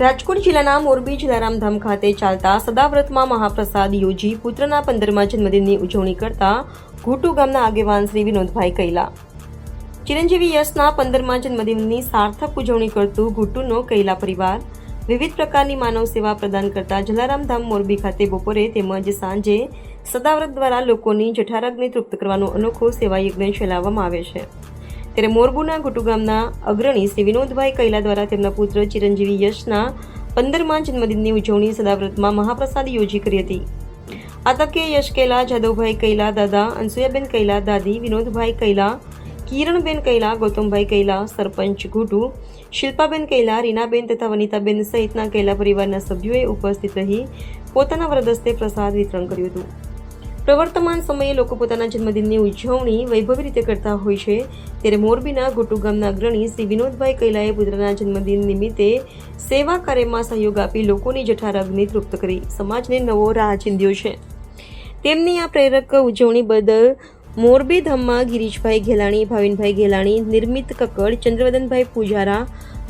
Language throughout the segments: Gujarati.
રાજકોટ જિલ્લાના મોરબી જલારામ ધામ ખાતે ચાલતા સદાવ્રતમાં મહાપ્રસાદ યોજી પુત્રના પંદરમા જન્મદિનની ઉજવણી કરતા ઘોટુ ગામના આગેવાન શ્રી વિનોદભાઈ કૈલા. ચિરંજીવી યશના પંદરમા જન્મદિનની સાર્થક ઉજવણી કરતું ઘુટુનો કૈલા પરિવાર વિવિધ પ્રકારની માનવ સેવા પ્રદાન કરતા જલારામ ધામ મોરબી ખાતે બપોરે તેમજ સાંજે સદાવ્રત દ્વારા લોકોની જઠારગને તૃપ્ત કરવાનો અનોખો સેવા યજ્ઞ ચલાવવામાં આવે છે. ત્યારે મોરબુના ઘુટુ ગામના અગ્રણી શ્રી વિનોદભાઈ કૈલા દ્વારા તેમના પુત્ર ચિરંજીવી યશના પંદરમા જન્મદિનની ઉજવણી સદાવ્રતમાં મહાપ્રસાદ યોજી કરી હતી. આ તકે યશ કૈલા, જાદવભાઈ કૈલા, દાદા અનસુયાબેન કૈલા, દાદી વિનોદભાઈ કૈલા, કિરણબેન કૈલા, ગૌતમભાઈ કૈલા, સરપંચ ઘુટુ, શિલ્પાબેન કૈલા, રીનાબેન તથા વનિતાબેન સહિતના કૈલા પરિવારના સભ્યોએ ઉપસ્થિત રહી પોતાના વરદસ્તે પ્રસાદ વિતરણ કર્યું હતું. પ્રવર્તમાન સમયે લોકો પોતાના જન્મદિનની ઉજવણી વૈભવી રીતે કરતા હોય છે. ત્યારે મોરબીના ગોટુ ગામના અગ્રણી શ્રી વિનોદભાઈ કૈલાએ પુત્રના જન્મદિન નિમિત્તે સેવા કાર્યમાં સહયોગ આપી લોકોની જઠારગને તૃપ્ત કરી. સમાજને નવો રાહ ચીંધ્યો છે. તેમની આ પ્રેરક ઉજવણી બદલ મોરબી ધામમાં ગિરીશભાઈ ઘેલાણી, ભાવિનભાઈ ઘેલાણી, નિર્મિત કક્કડ, ચંદ્રવદનભાઈ પૂજારા,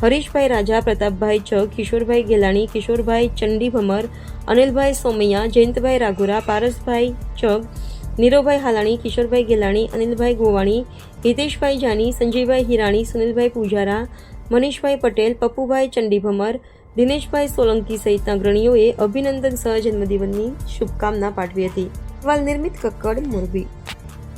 હરીશભાઈ રાજા, પ્રતાપભાઈ ચ કિશોરભાઈ ગેલાણી કિશોરભાઈ ચંડી ભમર અનિલભાઈ સોમૈયા, જયંતભાઈ રાઘુરા, પારસભાઈ ચગ નીરવભાઈ હાલાણી, કિશોરભાઈ ગેલાણી અનિલભાઈ ગોવાણી, હિતેશભાઈ જાની, સંજયભાઈ હિરાણી, સુનિલભાઈ પૂજારા, મનીષભાઈ પટેલ, પપ્પુભાઈ ચંડી ભમર દિનેશભાઈ સોલંકી સહિતના અગ્રણીઓએ અભિનંદન સહ જન્મદિવસની શુભકામના પાઠવી હતી. વાલ નિર્મિત કક્કડ, મોરબી.